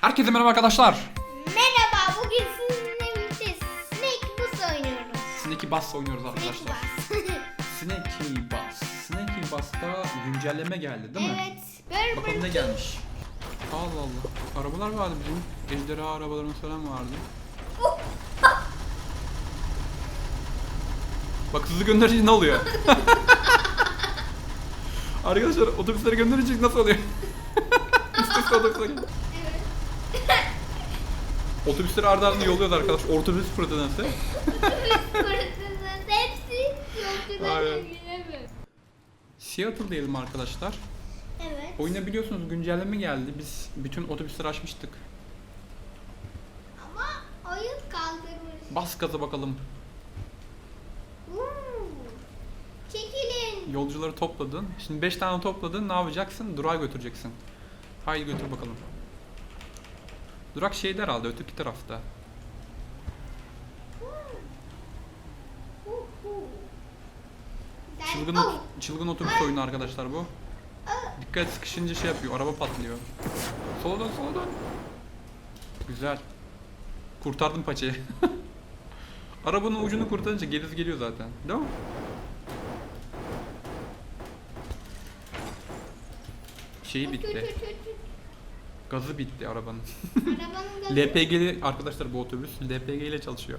Herkese merhaba arkadaşlar. Merhaba, bugün sizinle birlikte Snake Bus oynuyoruz. Snaky Bus oynuyoruz Snake arkadaşlar. Bus. Snaky Bus. Snaky Bus'ta güncelleme geldi değil mi? evet, böyle Bakalım ne gelmiş. Allah Allah. Arabalar vardı bizim. Ejderha arabalarımız falan vardı. Bak hızlı gönderince ne oluyor? Arkadaşlar otobüsleri gönderince nasıl oluyor? Üst üste otobüsler geliyor. Evet. Otobüsleri ardı ardına yolluyoruz arkadaşlar. Otobüs fırtınası. Fırtınası hepsi yolcudan Aynen. ilgilenmiyor. Seattle diyelim arkadaşlar. Evet. Oyuna biliyorsunuz güncelleme geldi. Biz bütün otobüsleri açmıştık. Ama oyun kaldırmış. Bas gaza bakalım. Uuu. Çekilin. Yolcuları topladın. Şimdi 5 tane topladın. Ne yapacaksın? Durağa götüreceksin. Haydi götür bakalım. Durak şeyde herhalde öteki tarafta. Çılgın, çılgın otobüs oyunu arkadaşlar bu. Dikkat sıkışınca şey yapıyor. Araba patlıyor. Sola dön sola dön. Güzel. Kurtardım paçayı. Arabanın ucunu kurtarınca gerisi geliyor zaten. Değil mi? Şeyi bitti. Gazı bitti arabanın. Arabanın gazı. LPG'li arkadaşlar bu otobüs LPG ile çalışıyor.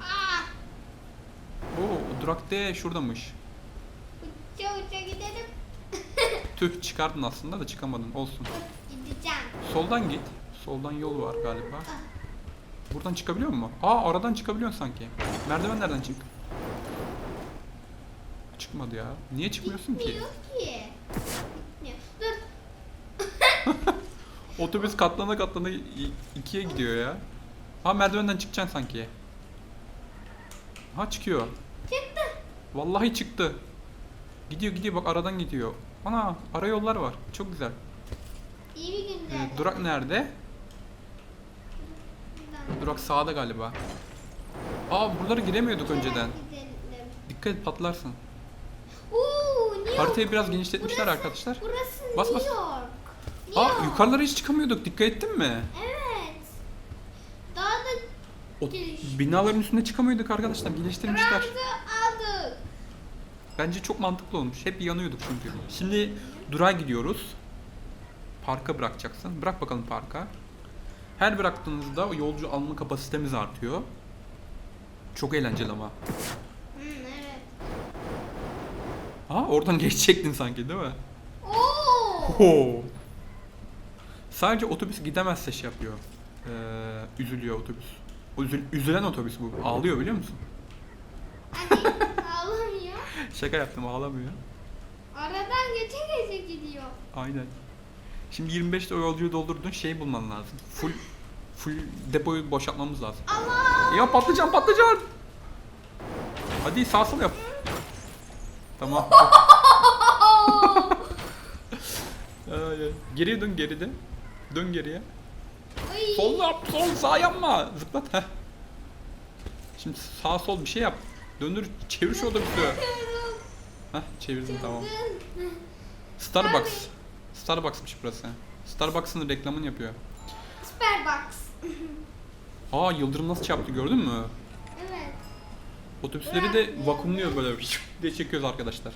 Aa, Oo durak D şuradamış. uça uça gidelim. Tüh çıkardın aslında da çıkamadın. Olsun. Gideceğim. Soldan git. Soldan yol var galiba. Buradan çıkabiliyor mu? Aa aradan çıkabiliyorsun sanki. Merdivenlerden çık. Çıkmadı ya. Niye çıkmıyorsun ki? Gitmiyor ki. Gitmiyor. Dur. Otobüs katlana katlana i- ikiye gidiyor ya. Ha merdivenden çıkacaksın sanki. Ha çıkıyor. Çıktı. Vallahi çıktı. Gidiyor gidiyor bak aradan gidiyor. Ana ara yollar var. Çok güzel. İyi bir günde. Ee, durak nerede? Durak sağda galiba. Aa buraları giremiyorduk önceden. Dikkat et patlarsın. Uuu, New York. Haritayı biraz genişletmişler arkadaşlar. Burası Bas, New bas. York. Aa yukarılara hiç çıkamıyorduk. Dikkat ettin mi? Evet. Daha da O Geliş. binaların üstüne çıkamıyorduk arkadaşlar. Geliştirmişler. Ramzı aldık. Bence çok mantıklı olmuş. Hep yanıyorduk çünkü. Şimdi durağa gidiyoruz. Parka bırakacaksın. Bırak bakalım parka. Her bıraktığınızda o yolcu alma kapasitemiz artıyor. Çok eğlenceli ama. Hı, evet. Ha oradan geçecektin sanki değil mi? Oo. Oo. Sadece otobüs gidemezse şey yapıyor. Ee, üzülüyor otobüs. Üzül- üzülen otobüs bu. Ağlıyor biliyor musun? Hadi ağlamıyor. Şaka yaptım ağlamıyor. Aradan geçe geçe gidiyor. Aynen. Şimdi 25'te o yolcuyu doldurdun şey bulman lazım. Full full depoyu boşaltmamız lazım. Allah. Ya patlıcan patlıcan. Hadi sağ sol yap. Tamam. Ay. geriye dön geride. Dön geriye. Ay. Sol yap, sol sağ yapma. Zıplat. Heh. Şimdi sağ sol bir şey yap. Döndür, çevir şu. Yapıyorum. Heh, çevirdim tamam. Starbucks. Starbucks'mış burası. Starbucks'ın reklamını yapıyor. Superbox. Aa Yıldırım nasıl çarptı gördün mü? Evet. Otobüsleri de vakumluyor böyle diye çekiyoruz arkadaşlar.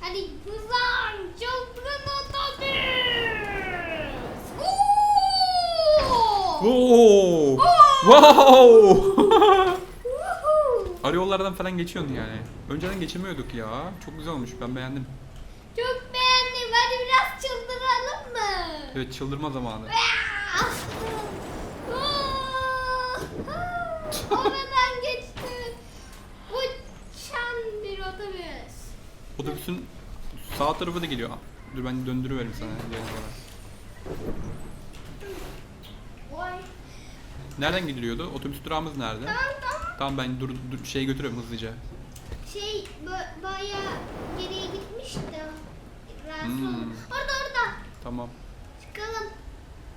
Hadi kızlar Oo. Wow! Arı yollardan falan geçiyordun yani. Önceden geçemiyorduk ya. Çok güzel olmuş. Ben beğendim. Çok beğendim. Hadi biraz çıldıralım mı? Evet çıldırma zamanı. Oradan geçti. Uçan bir otobüs. Otobüsün sağ tarafı da geliyor. Dur ben döndürüverim sana. gelene kadar. Vay. Nereden gidiliyordu? Otobüs durağımız nerede? Tamam tamam. Tamam ben dur, dur şey götürüyorum hızlıca. Şey ba- bayağı geriye gitmişti. Rahatsız Hmm. oldum. Orada orada. Tamam. Çıkalım.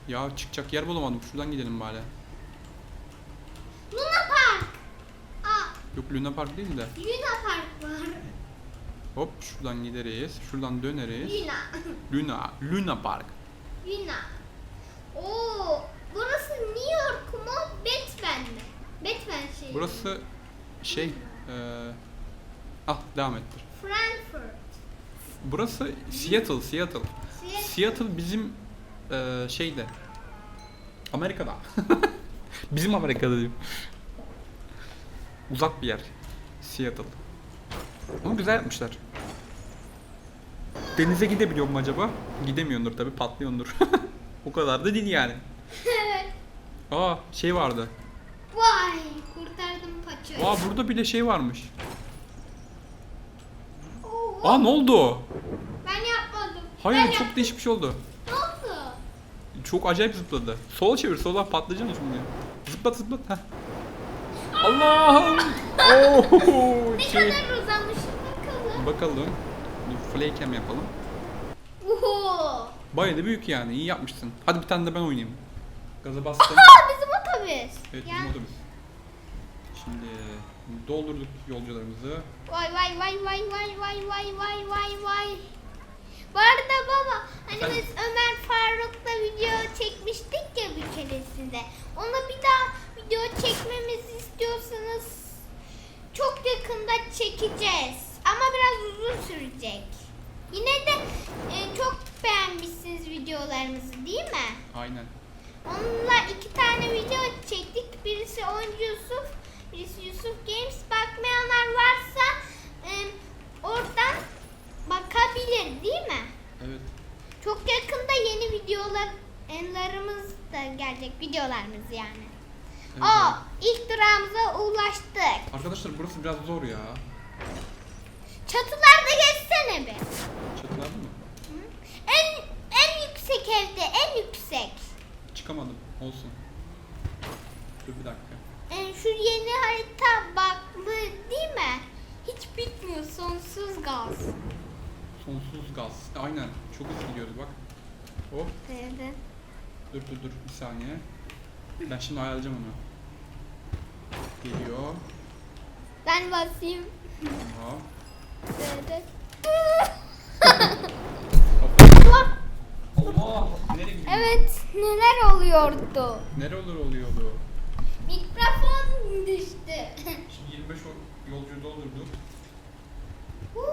Ya çıkacak yer bulamadım. Şuradan gidelim bari. Luna Park. Aa, Yok Luna Park değil de. Luna Park var. Hop şuradan gideriz. Şuradan döneriz. Luna. Luna. Luna Park. Yunan. Oo, burası New York mu? Batman mi? Batman şey. Burası şey eee ah devam ettir. Frankfurt. Burası Seattle, Seattle. Seattle. Seattle bizim eee şeyde Amerika'da. bizim Amerika'da diyeyim. Uzak bir yer. Seattle. Ama güzel yapmışlar. Denize gidebiliyor mu acaba? Gidemiyordur tabi patlıyordur. o kadar da değil yani. Aa şey vardı. Vay, kurtardım paçayı. Aa burada bile şey varmış. Oo, Aa ne oldu? ben yapmadım. Hayır ben çok yaptım. değişik bir şey oldu. Ne oldu? Çok acayip zıpladı. Sola çevir sola patlayacaksın şimdi. Zıplat zıplat. Heh. Allah'ım. Oo, Ne şey. kadar uzamış bakalım. Bakalım. Dur play cam yapalım. Oho. Bayağı da büyük yani. iyi yapmışsın. Hadi bir tane de ben oynayayım. Gaza bastım. Aa, bizim otobüs. Evet Ya. bizim otobüs. Şimdi doldurduk yolcularımızı. Vay vay vay vay vay vay vay vay vay vay. Bu arada baba hani Efendim? biz Ömer Faruk'la video çekmiştik ya bir keresinde. Ona bir daha video çekmemizi istiyorsanız çok yakında çekeceğiz. Ama biraz uzun sürecek. Yine de e, çok beğenmişsiniz videolarımızı değil mi? Aynen. Onunla iki tane video çektik. Birisi Oyuncu Yusuf, birisi Yusuf Games. Bakmayanlar varsa e, oradan bakabilir değil mi? Evet. Çok yakında yeni videolarımız da gelecek. Videolarımız yani. evet, evet. ilk durağımıza ulaştık. Arkadaşlar burası biraz zor ya. Çatılarda geçsene bir. Çatılar mı? Hı? En en yüksek evde, en yüksek. Çıkamadım. Olsun. Dur bir dakika. E, şu yeni harita baklı değil mi? Hiç bitmiyor sonsuz gaz. Sonsuz gaz. Aynen. Çok hızlı gidiyordu bak. Hop. Evet. Dur dur dur. Bir saniye. Ben şimdi ayarlayacağım onu. Geliyor. Ben basayım. Evet. Hoppa. Allah! Gidiyor? evet, neler oluyordu? Nere olur oluyordu? Mikrofon düştü. Şimdi 25 o- yolcuyu doldurduk. Huu.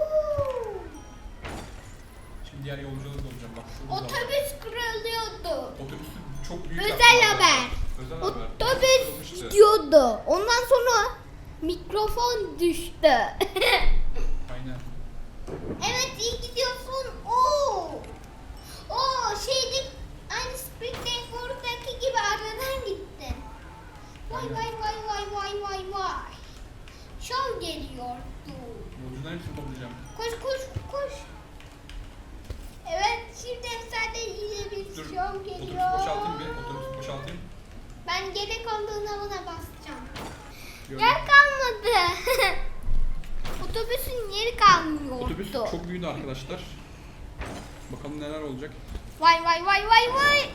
Şimdi diğer yolcuları dolduracağım. Bak şurada. Otobüs kırılıyordu. Otobüsü çok büyük Özel yaptılar. haber. Özel haber. Otobüs Kırılmıştı. gidiyordu. Ondan sonra mikrofon düştü. Aynen. Evet iyi gidiyorsun. Oo. Oo şeydi aynı Springfield'daki gibi aradan gittin. Vay vay vay vay vay vay vay. Şov geliyordu. Yolcuların hepsini toplayacağım. Koş koş koş. Evet şimdi efsane yine bir Dur. şov geliyor. boşaltayım bir. Otobüsü boşaltayım. Ben gerek olduğunda buna basacağım. Gördüm. Yer kalmadı. Otobüsün yeri kalmıyordu. Otobüs çok büyüdü arkadaşlar. Bakalım neler olacak. Vay vay vay vay vay.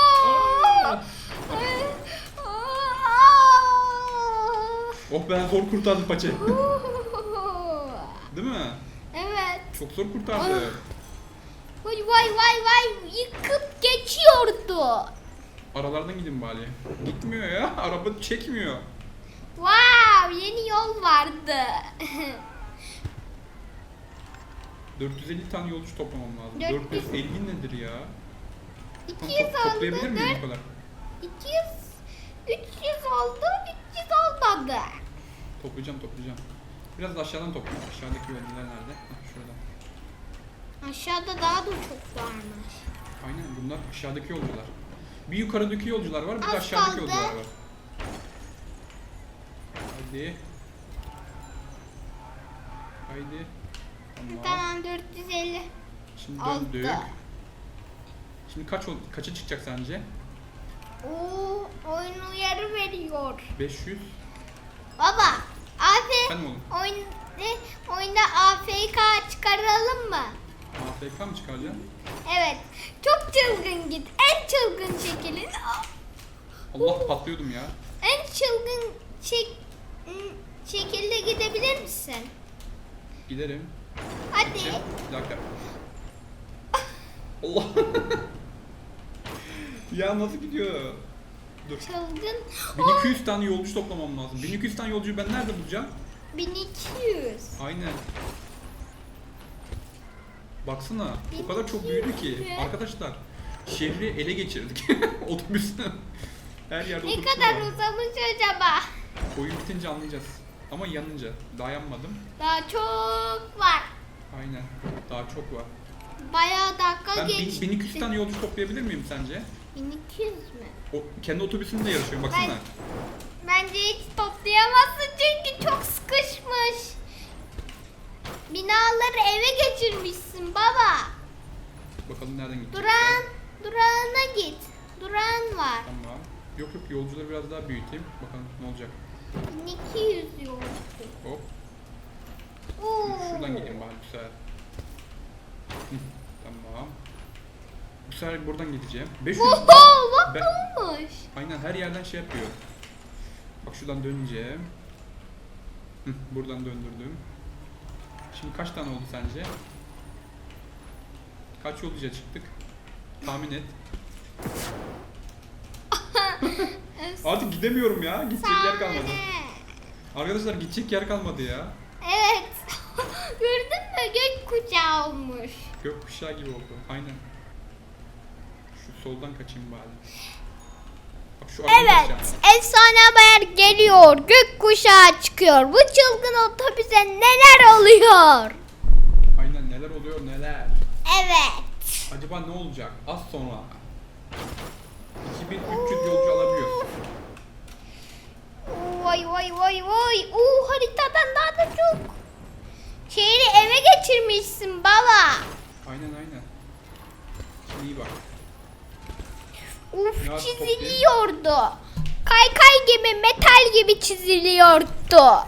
Oh ben zor kurtardım paçayı. Değil mi? Evet. Çok zor kurtardı. Vay vay vay vay yıkıp geçiyordu. Aralardan gidin bari. Gitmiyor ya. Araba çekmiyor. Wow yeni yol vardı. 450 tane yolcu toplamam lazım. 400. 450 nedir ya? Tam 200 top- toplayabilir oldu. miyim bu kadar? 200 300 oldu 300 olmadı. Toplayacağım toplayacağım. Biraz da aşağıdan toplayayım. Aşağıdaki yolcular nerede? Hah, şurada. Aşağıda daha da çok varmış. Aynen bunlar aşağıdaki yolcular. Bir yukarıdaki yolcular var, bir de aşağıdaki kaldı. yolcular var. Haydi. Haydi. Tamam. Tamam 450. Şimdi Aldı. döndük. Şimdi kaç ol- kaça çıkacak sence? Oo, oyun uyarı veriyor. 500. Baba, AF Efendim oğlum. oyun, ne, oyunda AFK çıkaralım mı? AFK mı çıkaracaksın? Evet. Çok çılgın git. En çılgın şekilde. Allah patlıyordum ya. En çılgın şek, şekilde gidebilir misin? Giderim. Hadi. Gideceğim. Bir dakika. Allah. ya nasıl gidiyor? Dur. Çılgın. 1200 tane yolcu toplamam lazım. 1200 tane yolcuyu ben nerede bulacağım? 1200. Aynen. Baksana o kadar çok büyüdü ki. 1200. Arkadaşlar şehri ele geçirdik. Otobüsle. Her yerde Ne otobüs kadar var. uzamış acaba? Oyun bitince anlayacağız. Ama yanınca. Daha yanmadım. Daha çok var. Aynen. Daha çok var. Bayağı dakika Ben bin- geçti. 1200 tane yolcu toplayabilir miyim sence? 1200 mü? O kendi otobüsünde yarışıyor baksana. Bence hiç toplayamazsın çünkü çok sıkışmış. Binaları eve geçirmişsin baba. Bakalım nereden gidecek. Duran, durağına git. Duran var. Tamam. Yok yok yolcuları biraz daha büyüteyim. Bakalım ne olacak. 1200 yolcu. Hop. Oo. Şuradan gideyim bari bu sefer. Tamam. Bu sefer buradan gideceğim. 500 Oho, bak Ben- olmuş. Aynen her yerden şey yapıyor. Bak şuradan döneceğim. Hı, buradan döndürdüm. Şimdi kaç tane oldu sence? Kaç yolcuya çıktık? Tahmin et. Artık gidemiyorum ya. Gidecek yer kalmadı. Arkadaşlar gidecek yer kalmadı ya. Evet. Gördün mü? Gök kuşağı olmuş. Gökkuşağı gibi oldu. Aynen. Soldan kaçayım bari. Bak şu Evet, efsane haber geliyor. Gök kuşağı çıkıyor. Bu çılgın otobüse neler oluyor? Aynen neler oluyor neler. Evet. Acaba ne olacak? Az sonra. 2300 yolcu alabiliyoruz. Vay vay vay vay. Oo haritadan daha da çok. Şehri eve geçirmişsin baba. Aynen aynen. Şimdi iyi bak. Uf Ya, çiziliyordu. Kaykay gibi metal gibi çiziliyordu.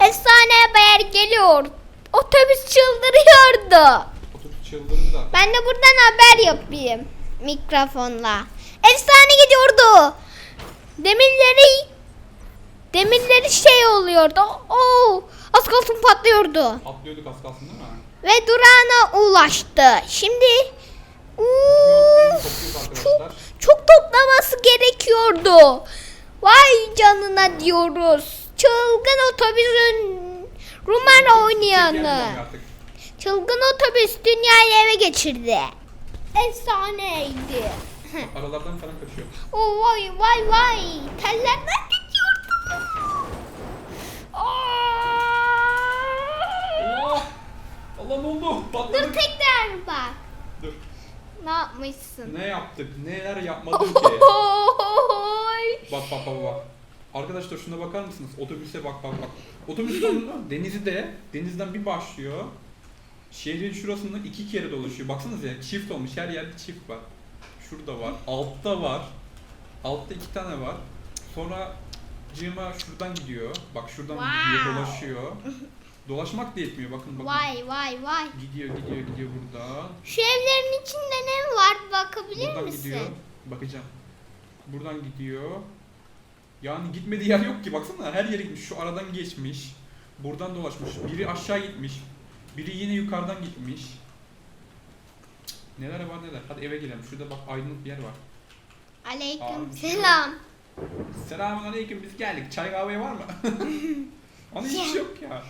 Efsane haber geliyor. Otobüs çıldırıyordu. Otobüs çıldırdı da. Ben de buradan haber yapayım mikrofonla. Efsane gidiyordu. Demirleri demirleri şey oluyordu. Oo, az kalsın patlıyordu. Atlıyorduk az kalsın değil mi? Ve durağına ulaştı. Şimdi Uf, arkadaşlar. çok toplaması gerekiyordu. Vay canına diyoruz. Çılgın otobüsün yer oynayanı. Çılgın otobüs dünyayı eve geçirdi. Efsaneydi. Aralardan falan kaçıyor. Oh vay vay vay. Tellerden geçiyordu. Aa! Allah! Allah ne oldu? Dur Patladık. tekrar bak. Ne yapmışsın? Ne yaptık? Neler yapmadık ki? Bak bak bak bak. Arkadaşlar şuna bakar mısınız? Otobüse bak bak bak. Otobüs sonunda Denizli'de, denizden bir başlıyor. Şehrin şurasında iki kere dolaşıyor. Baksanıza çift olmuş. Her yerde çift var. Şurada var. Altta var. Altta iki tane var. Sonra cığıma şuradan gidiyor. Bak şuradan Wow. gidiyor, dolaşıyor. Dolaşmak da yetmiyor. Bakın bakın. Vay vay vay. Gidiyor gidiyor gidiyor burada. Şu evlerin içinde ne var bakabilir Buradan misin? gidiyor. Bakacağım. Buradan gidiyor. Yani gitmediği yer yok ki baksana her yere gitmiş. Şu aradan geçmiş. Buradan dolaşmış. Biri aşağı gitmiş. Biri yine yukarıdan gitmiş. Cık, Neler var neler. Hadi eve girelim. Şurada bak aydınlık bir yer var. Aleyküm Abi, şey selam. Selamun aleyküm biz geldik. Çay kahve var mı? Onun hiç yok ya.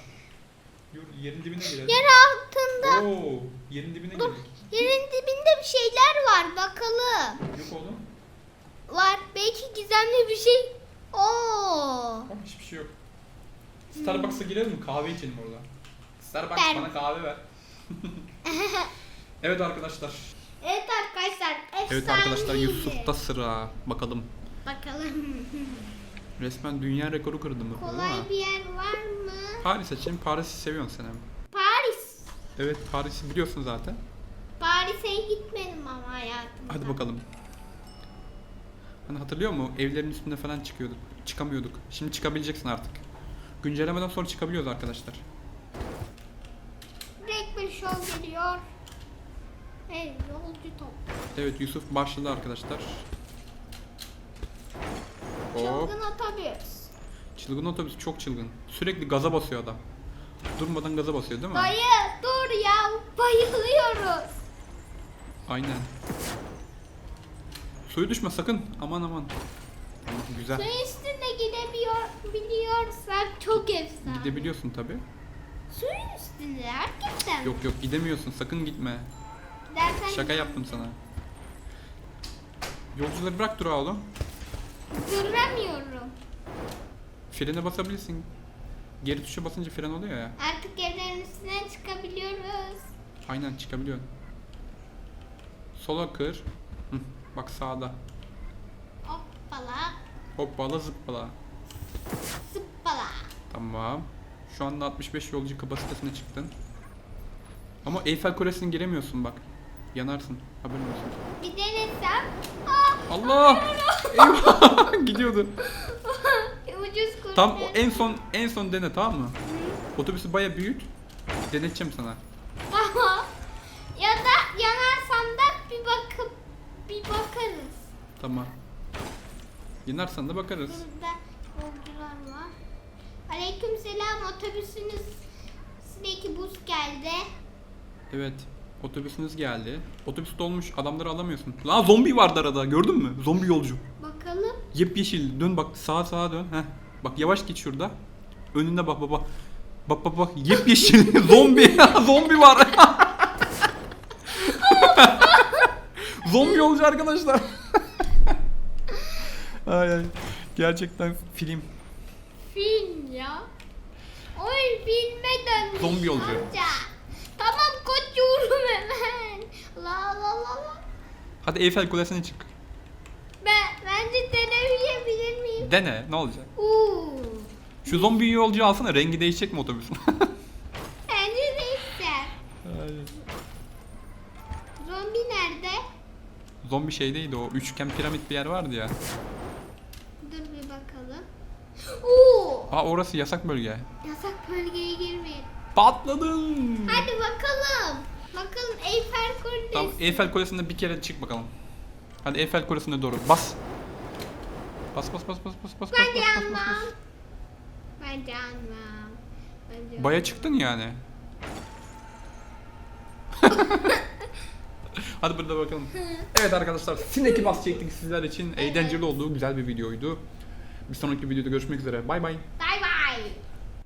Yor- Yerin dibine girelim. Yer altında. Oo, yerin dibine Dur. girdik. Yerin dibinde bir şeyler var bakalım. Yok oğlum. Var belki gizemli bir şey. Oo. Bak hiçbir şey yok. Starbucks'a girelim mi? Kahve içelim orada. Starbucks Ben- bana kahve ver. evet arkadaşlar. Evet arkadaşlar. Efsaneydi. Evet arkadaşlar Yusuf'ta sıra. Bakalım. Bakalım. Resmen dünya rekoru kırdım mı? Kolay bir yer var? Paris için Paris'i seviyorsun sen hem. Paris. Evet Paris'i biliyorsun zaten. Paris'e gitmedim ama hayatımda. Hadi bakalım. Hani hatırlıyor musun? Evlerin üstünde falan çıkıyorduk. Çıkamıyorduk. Şimdi çıkabileceksin artık. Güncellemeden sonra çıkabiliyoruz arkadaşlar. Direkt bir şov geliyor. Hey yolcu top. Evet Yusuf başladı arkadaşlar. Hop. Çılgın otobüs. Çılgın otobüs çok çılgın. Sürekli gaza basıyor adam. Durmadan gaza basıyor değil mi? Dayı dur ya bayılıyoruz. Aynen. Suyu düşme sakın. Aman aman. Tamam, güzel. Suyun üstünde gidebiliyor biliyorsak çok efsane. Gidebiliyorsun tabi. Suyun üstünde gerçekten. Yok yok gidemiyorsun sakın gitme. Dersen Şaka yaptım sana. Yolcuları bırak durağı oğlum. Duramıyorum. Frene basabilirsin. Geri tuşa basınca fren oluyor ya. Artık evlerin üstüne çıkabiliyoruz. Aynen çıkabiliyorsun. Sola kır. Hı, bak sağda. Hoppala. Hoppala zıppala. Zıppala. Tamam. Şu anda 65 yolcu kapasitesine çıktın. Ama Eyfel Kulesi'ne giremiyorsun bak. Yanarsın. Haberin olsun. Bir denesem. Aa, Allah! Eyvah! Gidiyordu. Ucuz kurtardım. Tam o en son en son dene tamam mı? Otobüsü baya büyüt. Deneteceğim sana. Ya da yanarsam da bir bakıp bir bakarız. Tamam. Yanarsan da bakarız. Burada yolcular var. Aleyküm selam otobüsünüz sizdeki buz geldi. Evet. Otobüsünüz geldi. Otobüs dolmuş. Adamları alamıyorsun. Lan zombi vardı arada. Gördün mü? Zombi yolcu. Yepyeşil. Dön bak sağa sağa dön. Heh. Bak yavaş git şurada. Önünde bak baba. Bak bak bak. Yepyeşil. zombi. zombi var. zombi yolcu arkadaşlar. ay ay. Gerçekten film. Film ya. Oy filme dönmüş Zombi amca. Tamam koçuyorum hemen. La la la la. Hadi Eyfel Kulesi'ne çık. Ben, bence deneyebilir miyim? Dene. Ne olacak? Uuu. Şu zombi yolcuyu alsana. Rengi değişecek mi otobüsün? Bence neyse. Zombi nerede? zombi şeydeydi o. Üçgen piramit bir yer vardı ya. Dur bir bakalım. Oo. Aa orası yasak bölge. Yasak bölgeye girmeyin. Patladın. Hadi bakalım. Bakalım Eyfel Kulesi. Tamam Eyfel Kulesi'nde bir kere çık bakalım. Hadi Eyfel Kulesi'ne doğru bas. Bas bas bas bas bas bas bas bas bas bas. Ben. Baya çıktın yani. Hadi burada bakalım. Evet arkadaşlar Sineki bas çektik sizler için. Eğlenceli olduğu güzel bir videoydu. Bir sonraki videoda görüşmek üzere. Bay bay. Bye